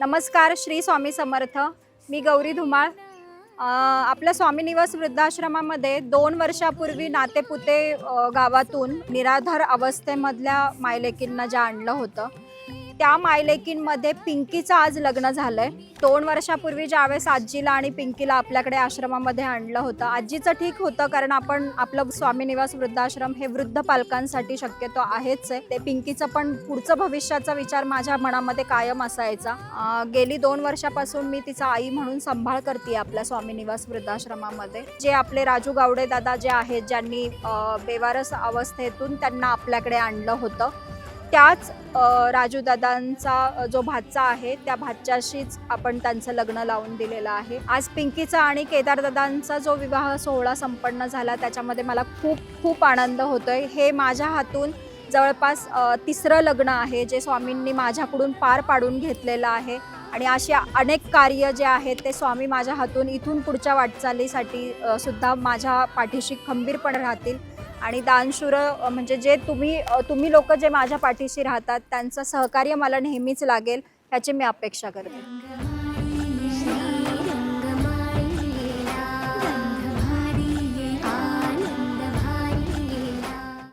नमस्कार श्री स्वामी समर्थ. मी गौरी धुमाळ. आपल्या स्वामी निवास वृद्धाश्रमामध्ये दोन वर्षापूर्वी नातेपुते गावातून निराधार अवस्थेमधल्या मायलेकींना ज्या आणलं होतं त्या मायलेकींमध्ये पिंकीचं आज लग्न झालंय. दोन वर्षापूर्वी ज्यावेळेस आजीला आणि पिंकीला आपल्याकडे आश्रमामध्ये आणलं होतं आजीचं ठीक होतं कारण आपण आपलं स्वामी निवास वृद्धाश्रम हे वृद्ध पालकांसाठी शक्यतो आहेच आहे. ते पिंकीचं पण पुढचं भविष्याचा विचार माझ्या मनामध्ये कायम असायचा. गेली दोन वर्षापासून मी तिचा आई म्हणून सांभाळ करते आपल्या स्वामी निवास वृद्धाश्रमामध्ये. जे आपले राजू गावडे दादा जे आहेत ज्यांनी बेवारस अवस्थेतून त्यांना आपल्याकडे आणलं होतं. त्याच राजूदादांचा जो भाचा आहे त्या भाच्याशीच आपण त्यांचं लग्न लावून दिलेलं आहे. आज पिंकीचा आणि केदारदादांचा जो विवाह सोहळा संपन्न झाला त्याच्यामध्ये मला खूप खूप आनंद होतोय. हे माझ्या हातून जवळपास तिसरं लग्न आहे जे स्वामींनी माझ्याकडून पार पाडून घेतलेलं आहे. आणि अशी अनेक कार्य जे आहेत ते स्वामी माझ्या हातून इथून पुढच्या वाटचालीसाठी सुद्धा माझ्या पाठीशी खंबीरपणे राहतील. आणि दानशूर म्हणजे जे तुम्ही तुम्ही लोक जे माझ्या पाठीशी राहतात त्यांचं सहकार्य मला नेहमीच लागेल ह्याची मी अपेक्षा करते.